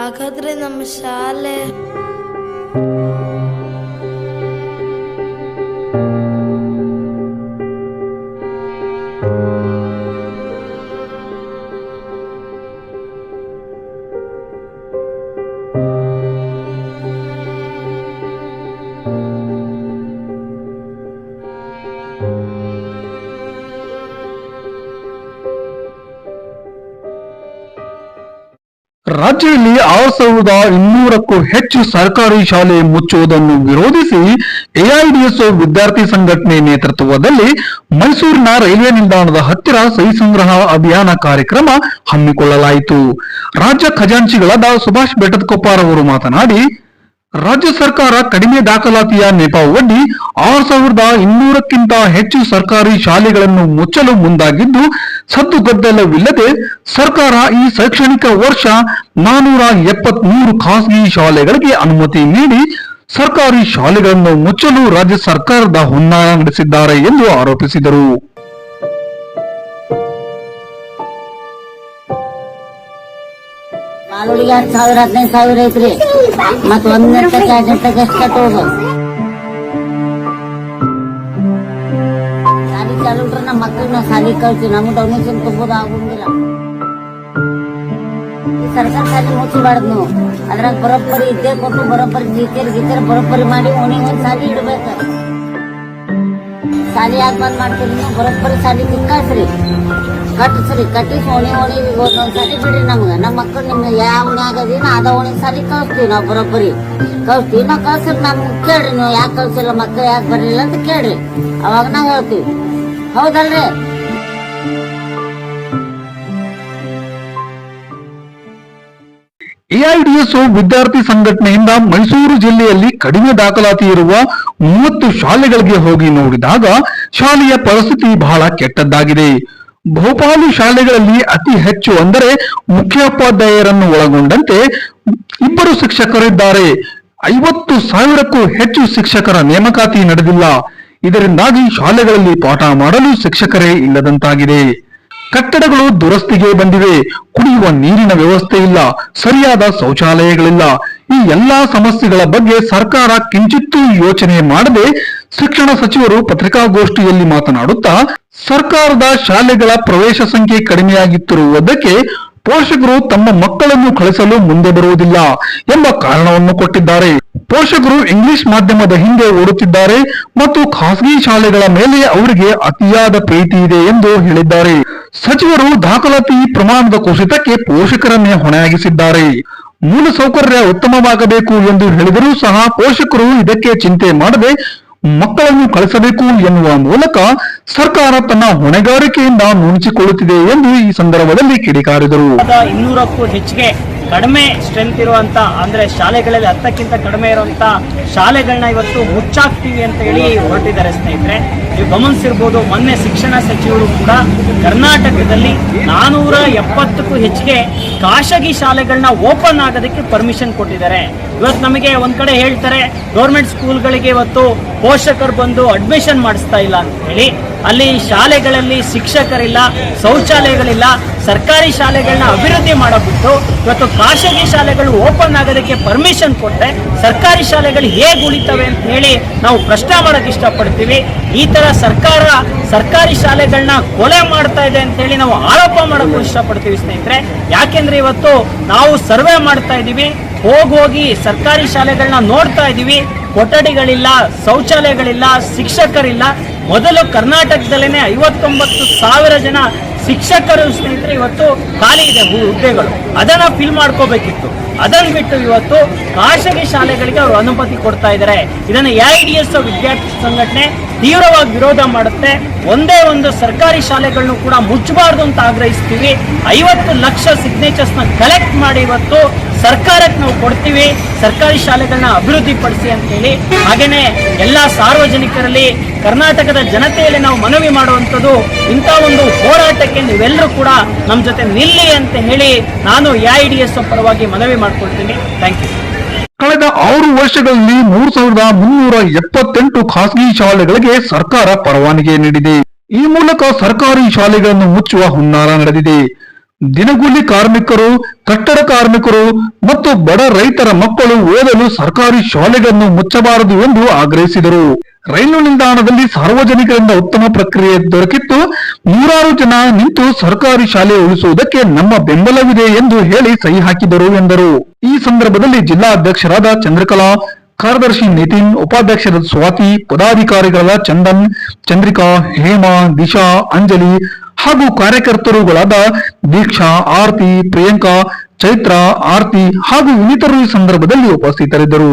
ಹಾಗಾದ್ರೆ ನಮ್ಮ ಶಾಲೆ ರಾಜ್ಯದಲ್ಲಿ ಆರು ಸಾವಿರದ ಇನ್ನೂರಕ್ಕೂ ಹೆಚ್ಚು ಸರ್ಕಾರಿ ಶಾಲೆ ಮುಚ್ಚುವುದನ್ನು ವಿರೋಧಿಸಿ ಎಐಡಿಎಸ್ ವಿದ್ಯಾರ್ಥಿ ಸಂಘಟನೆ ನೇತೃತ್ವದಲ್ಲಿ ಮೈಸೂರಿನ ರೈಲ್ವೆ ನಿಲ್ದಾಣದ ಹತ್ತಿರ ಸಹಿ ಸಂಗ್ರಹ ಅಭಿಯಾನ ಕಾರ್ಯಕ್ರಮ ಹಮ್ಮಿಕೊಳ್ಳಲಾಯಿತು. ರಾಜ್ಯ ಖಜಾಂಚಿಗಳಾದ ಸುಭಾಷ್ ಬೆಟ್ಟದಕೊಪ್ಪಾರ್ ಅವರು ಮಾತನಾಡಿ, ರಾಜ್ಯ ಸರ್ಕಾರ ಕಡಿಮೆ ದಾಖಲಾತಿಯ ನೆಪ ಒಡ್ಡಿ ಆರು ಸಾವಿರದ ಇನ್ನೂರಕ್ಕಿಂತ ಹೆಚ್ಚು ಸರ್ಕಾರಿ ಶಾಲೆಗಳನ್ನು ಮುಚ್ಚಲು ಮುಂದಾಗಿದ್ದು ಸದ್ದುಗದ್ದಲವಿಲ್ಲದೆ ಸರ್ಕಾರ ಈ ಶೈಕ್ಷಣಿಕ ವರ್ಷ ನಾನೂರ ಎಪ್ಪತ್ಮೂರು ಖಾಸಗಿ ಶಾಲೆಗಳಿಗೆ ಅನುಮತಿ ನೀಡಿ ಸರ್ಕಾರಿ ಶಾಲೆಗಳನ್ನು ಮುಚ್ಚಲು ರಾಜ್ಯ ಸರ್ಕಾರದ ಹುನ್ನಾರ ನಡೆಸಿದ್ದಾರೆ ಎಂದು ಆರೋಪಿಸಿದರು. ಸಾವಿರ, ಹದಿನೈದು ಸಾವಿರ ಐತ್ರಿ. ಮತ್ತೆ ಎಷ್ಟು ಕಟ್ಟೋದು ಸಾಲಿ ಚಾಲುಟ್ರೆ ನಮ್ಮ ಮಕ್ಕಳನ್ನ ಸಾಲಿ ಕಳ್ಸಿ, ನಮ್ಗೆ ಡೊನೇಷನ್ ತುಂಬೋದು ಆಗುದಿಲ್ಲ ಸರ್ಕಾರ ಸಾಲಿ ಮುಚ್ಚಬಾರ್ದು ನಾವು. ಅದ್ರಾಗ ಬರೋಬ್ಬರಿ ಇದ್ದೇ ಕೊಟ್ಟು ಬರೋಬ್ಬರಿ ಟೀಚರ್ ಗೀಚರ್ ಬರೋಬ್ಬರಿ ಮಾಡಿ ಓಣಿಗೆ ಒಂದು ಸಾಲಿ ಇಡ್ಬೇಕು. ಸಾಲಿ ಯಾಕೆ ಬಂದ್ ಮಾಡ್ತೀರಿ ನೀವು? ಬರೋಬ್ಬರಿ ಸಾಲಿ ತಿಕ್ಕಾಸ್ರಿ ಕಟ್ಟಿಸ್ರಿ, ಕಟ್ಟಿಸಿ ಓಣಿ ಓಣಿಗೆ ಒಂದೊಂದು ಸಾಲಿ ಬಿಡ್ರಿ ನಮ್ಗೆ. ನಮ್ಮ ಮಕ್ಕಳು ನಿಮ್ಗೆ ಯಾವ ಓಣ್ಯಾಗ ಅದೀನ ಅದ ಓಣಿ ಸಾಲಿ ಕಳಿಸ್ತೀವಿ ನಾವು ಬರೋಬ್ಬರಿ. ಕಳಿಸ್ತೀವಿ ನಾವು ಕಳ್ಸ್ರಿ, ನಮ್ಗೆ ಕೇಳ್ರಿ ನೀವು ಯಾಕೆ ಕಳ್ಸಿಲ್ಲ ಮಕ್ಕಳು ಯಾಕೆ ಬರ್ಲಿಲ್ಲ ಅಂತ ಕೇಳ್ರಿ. ಅವಾಗ ನಾವು ಹೇಳ್ತೀವಿ. ಹೌದಲ್ರಿ. ಎಐಡಿಎಸ್ಒ ವಿದ್ಯಾರ್ಥಿ ಸಂಘಟನೆಯಿಂದ ಮೈಸೂರು ಜಿಲ್ಲೆಯಲ್ಲಿ ಕಡಿಮೆ ದಾಖಲಾತಿ ಇರುವ ಮೂವತ್ತು ಶಾಲೆಗಳಿಗೆ ಹೋಗಿ ನೋಡಿದಾಗ ಶಾಲೆಯ ಪರಿಸ್ಥಿತಿ ಬಹಳ ಕೆಟ್ಟದ್ದಾಗಿದೆ. ಬಹುಪಾಲು ಶಾಲೆಗಳಲ್ಲಿ ಅತಿ ಹೆಚ್ಚು ಅಂದರೆ ಮುಖ್ಯೋಪಾಧ್ಯಾಯರನ್ನು ಒಳಗೊಂಡಂತೆ ಇಬ್ಬರು ಶಿಕ್ಷಕರಿದ್ದಾರೆ. ಐವತ್ತು ಸಾವಿರಕ್ಕೂ ಹೆಚ್ಚು ಶಿಕ್ಷಕರ ನೇಮಕಾತಿ ನಡೆದಿಲ್ಲ. ಇದರಿಂದಾಗಿ ಶಾಲೆಗಳಲ್ಲಿ ಪಾಠ ಮಾಡಲು ಶಿಕ್ಷಕರೇ ಇಲ್ಲದಂತಾಗಿದೆ. ಕಟ್ಟಡಗಳು ದುರಸ್ತಿಗೆ ಬಂದಿವೆ. ಕುಡಿಯುವ ನೀರಿನ ವ್ಯವಸ್ಥೆ ಇಲ್ಲ. ಸರಿಯಾದ ಶೌಚಾಲಯಗಳಿಲ್ಲ. ಈ ಎಲ್ಲಾ ಸಮಸ್ಯೆಗಳ ಬಗ್ಗೆ ಸರ್ಕಾರ ಕಿಂಚಿತ್ತೂ ಯೋಚನೆ ಮಾಡದೆ ಶಿಕ್ಷಣ ಸಚಿವರು ಪತ್ರಿಕಾಗೋಷ್ಠಿಯಲ್ಲಿ ಮಾತನಾಡುತ್ತಾ, ಸರ್ಕಾರದ ಶಾಲೆಗಳ ಪ್ರವೇಶ ಸಂಖ್ಯೆ ಕಡಿಮೆಯಾಗಿತ್ತಿರುವುದಕ್ಕೆ ಪೋಷಕರು ತಮ್ಮ ಮಕ್ಕಳನ್ನು ಕಳಿಸಲು ಮುಂದೆ ಬರುವುದಿಲ್ಲ ಎಂಬ ಕಾರಣವನ್ನು ಕೊಟ್ಟಿದ್ದಾರೆ. ಪೋಷಕರು ಇಂಗ್ಲಿಷ್ ಮಾಧ್ಯಮದ ಹಿಂದೆ ಓಡುತ್ತಿದ್ದಾರೆ ಮತ್ತು ಖಾಸಗಿ ಶಾಲೆಗಳ ಮೇಲೆ ಅವರಿಗೆ ಅತಿಯಾದ ಪ್ರೀತಿ ಇದೆ ಎಂದು ಹೇಳಿದ್ದಾರೆ. ಸಚಿವರು ದಾಖಲಾತಿ ಪ್ರಮಾಣದ ಕುಸಿತಕ್ಕೆ ಪೋಷಕರನ್ನೇ ಹೊಣೆಯಾಗಿಸಿದ್ದಾರೆ. ಮೂಲಸೌಕರ್ಯ ಉತ್ತಮವಾಗಬೇಕು ಎಂದು ಹೇಳಿದರೂ ಸಹ ಪೋಷಕರು ಇದಕ್ಕೆ ಚಿಂತೆ ಮಾಡದೆ ಮಕ್ಕಳನ್ನು ಕಳಿಸಬೇಕು ಎನ್ನುವ ಮೂಲಕ ಸರ್ಕಾರ ತನ್ನ ಹೊಣೆಗಾರಿಕೆಯಿಂದ ನುಣುಚಿಕೊಳ್ಳುತ್ತಿದೆ ಎಂದು ಈ ಸಂದರ್ಭದಲ್ಲಿ ಕಿಡಿಕಾರಿದರು. ಇನ್ನೂರಕ್ಕೂ ಹೆಚ್ಚಿಗೆ ಕಡಿಮೆ ಸ್ಟ್ರೆಂತ್ ಇರುವಂತ, ಅಂದ್ರೆ ಶಾಲೆಗಳಲ್ಲಿ ಹತ್ತಕ್ಕಿಂತ ಕಡಿಮೆ ಇರುವಂತ ಶಾಲೆಗಳನ್ನ ಇವತ್ತು ಮುಚ್ಚಾಕ್ತೀವಿ ಅಂತ ಹೇಳಿ ಹೊರಟಿದ್ದಾರೆ ಸ್ನೇಹಿತರೆ. ನೀವು ಗಮನಿಸಿರ್ಬೋದು, ಮೊನ್ನೆ ಶಿಕ್ಷಣ ಸಚಿವರು ಕೂಡ ಕರ್ನಾಟಕದಲ್ಲಿ ನಾನೂರ ಎಪ್ಪತ್ತಕ್ಕೂ ಹೆಚ್ಚಿಗೆ ಖಾಸಗಿ ಶಾಲೆಗಳನ್ನ ಓಪನ್ ಆಗೋದಕ್ಕೆ ಪರ್ಮಿಷನ್ ಕೊಟ್ಟಿದ್ದಾರೆ. ಇವತ್ತು ನಮಗೆ ಒಂದ್ ಕಡೆ ಹೇಳ್ತಾರೆ ಗೌರ್ಮೆಂಟ್ ಸ್ಕೂಲ್ಗಳಿಗೆ ಇವತ್ತು ಪೋಷಕರು ಬಂದು ಅಡ್ಮಿಷನ್ ಮಾಡಿಸ್ತಾ ಇಲ್ಲ ಅಂತ ಹೇಳಿ, ಅಲ್ಲಿ ಶಾಲೆಗಳಲ್ಲಿ ಶಿಕ್ಷಕರಿಲ್ಲ, ಶೌಚಾಲಯಗಳಿಲ್ಲ, ಸರ್ಕಾರಿ ಶಾಲೆಗಳನ್ನ ಅಭಿವೃದ್ಧಿ ಮಾಡಬಿಟ್ಟು ಇವತ್ತು ಖಾಸಗಿ ಶಾಲೆಗಳು ಓಪನ್ ಆಗೋದಕ್ಕೆ ಪರ್ಮಿಷನ್ ಕೊಟ್ಟರೆ ಸರ್ಕಾರಿ ಶಾಲೆಗಳು ಹೇಗೆ ಉಳಿತವೆ ಅಂತ ಹೇಳಿ ನಾವು ಪ್ರಶ್ನೆ ಮಾಡೋಕೆ ಇಷ್ಟಪಡ್ತೀವಿ. ಈ ಥರ ಸರ್ಕಾರ ಸರ್ಕಾರಿ ಶಾಲೆಗಳನ್ನ ಕೊಲೆ ಮಾಡ್ತಾ ಇದೆ ಅಂತ ಹೇಳಿ ನಾವು ಆರೋಪ ಮಾಡಕ್ಕೂ ಇಷ್ಟಪಡ್ತೀವಿ ಸ್ನೇಹಿತರೆ. ಯಾಕೆಂದ್ರೆ ಇವತ್ತು ನಾವು ಸರ್ವೆ ಮಾಡ್ತಾ ಇದ್ದೀವಿ, ಹೋಗಿ ಹೋಗಿ ಸರ್ಕಾರಿ ಶಾಲೆಗಳನ್ನ ನೋಡ್ತಾ ಇದೀವಿ ಕೊಠಡಿಗಳಿಲ್ಲ, ಶೌಚಾಲಯಗಳಿಲ್ಲ, ಶಿಕ್ಷಕರಿಲ್ಲ. ಮೊದಲು ಕರ್ನಾಟಕದಲ್ಲೇನೆ ಐವತ್ತೊಂಬತ್ತು ಸಾವಿರ ಜನ ಶಿಕ್ಷಕರು ಸ್ನೇಹಿತರೆ, ಇವತ್ತು ಖಾಲಿ ಇದೆ ಹುದ್ದೆಗಳು. ಅದನ್ನ ಫಿಲ್ ಮಾಡ್ಕೋಬೇಕಿತ್ತು. ಅದನ್ನ ಬಿಟ್ಟು ಇವತ್ತು ಖಾಸಗಿ ಶಾಲೆಗಳಿಗೆ ಅವರು ಅನುಮತಿ ಕೊಡ್ತಾ ಇದ್ದಾರೆ. ಇದನ್ನ ಎಐಡಿಎಸ್ ವಿದ್ಯಾರ್ಥಿ ಸಂಘಟನೆ ತೀವ್ರವಾಗಿ ವಿರೋಧ ಮಾಡುತ್ತೆ. ಒಂದೇ ಒಂದು ಸರ್ಕಾರಿ ಶಾಲೆಗಳನ್ನು ಕೂಡ ಮುಚ್ಚಬಾರ್ದು ಅಂತ ಆಗ್ರಹಿಸ್ತೀವಿ. ಐವತ್ತು ಲಕ್ಷ ಸಿಗ್ನೇಚರ್ಸ್ನ ಕಲೆಕ್ಟ್ ಮಾಡಿ ಇವತ್ತು ಸರ್ಕಾರಕ್ಕೆ ನಾವು ಕೊಡ್ತೀವಿ. ಸರ್ಕಾರಿ ಶಾಲೆಗಳನ್ನ ಅಭಿವೃದ್ಧಿ ಪಡಿಸಿ ಅಂತ ಹೇಳಿ ಹಾಗೇನೆ ಎಲ್ಲಾ ಸಾರ್ವಜನಿಕರಲ್ಲಿ ಕರ್ನಾಟಕದ ಜನತೆಯಲ್ಲಿ ನಾವು ಮನವಿ ಮಾಡುವಂಥದ್ದು ಇಂಥ ಒಂದು ಹೋರಾಟಕ್ಕೆ ನೀವೆಲ್ಲರೂ ಕೂಡ ನಮ್ಮ ಜೊತೆ ನಿಲ್ಲಿ ಅಂತ ಹೇಳಿ ನಾನು ಎಐಡಿಎಸ್ ಪರವಾಗಿ ಮನವಿ ಮಾಡ್ಕೊಳ್ತೀನಿ. ಥ್ಯಾಂಕ್ ಯು ಕಳೆದ ಆರು ವರ್ಷಗಳಲ್ಲಿ ಮೂರು ಸಾವಿರದ ಮುನ್ನೂರ ಎಪ್ಪತ್ತೆಂಟು ಖಾಸಗಿ ಶಾಲೆಗಳಿಗೆ ಸರ್ಕಾರ ಪರವಾನಗಿ ನೀಡಿದೆ. ಈ ಮೂಲಕ ಸರ್ಕಾರಿ ಶಾಲೆಗಳನ್ನು ಮುಚ್ಚುವ ಹುನ್ನಾರ ನಡೆದಿದೆ. ದಿನಗೂಲಿ ಕಾರ್ಮಿಕರು, ಕಟ್ಟಡ ಕಾರ್ಮಿಕರು ಮತ್ತು ಬಡ ರೈತರ ಮಕ್ಕಳು ಓದಲು ಸರ್ಕಾರಿ ಶಾಲೆಗಳನ್ನು ಮುಚ್ಚಬಾರದು ಎಂದು ಆಗ್ರಹಿಸಿದರು. ರೈಲು ನಿಲ್ದಾಣದಲ್ಲಿ ಸಾರ್ವಜನಿಕರಿಂದ ಉತ್ತಮ ಪ್ರಕ್ರಿಯೆ ದೊರಕಿತ್ತು. ನೂರಾರು ಜನ ನಿಂತು ಸರ್ಕಾರಿ ಶಾಲೆ ಉಳಿಸುವುದಕ್ಕೆ ನಮ್ಮ ಬೆಂಬಲವಿದೆ ಎಂದು ಹೇಳಿ ಸಹಿ ಹಾಕಿದರು ಎಂದರು. ಈ ಸಂದರ್ಭದಲ್ಲಿ ಜಿಲ್ಲಾಧ್ಯಕ್ಷರಾದ ಚಂದ್ರಕಲಾ, ಕಾರ್ಯದರ್ಶಿ ನಿತಿನ್, ಉಪಾಧ್ಯಕ್ಷರಾದ ಸ್ವಾತಿ, ಪದಾಧಿಕಾರಿಗಳಾದ ಚಂದನ್, ಚಂದ್ರಿಕಾ, ಹೇಮಾ, ದಿಶಾ, ಅಂಜಲಿ ಹಾಗೂ ಕಾರ್ಯಕರ್ತರುಗಳಾದ ದೀಕ್ಷಾ ಆರ್ತಿ ಪ್ರಿಯಾಂಕಾ ಚೈತ್ರ ಆರ್ತಿ ಹಾಗೂ ಇನ್ನಿತರರು ಈ ಸಂದರ್ಭದಲ್ಲಿ ಉಪಸ್ಥಿತರಿದ್ದರು.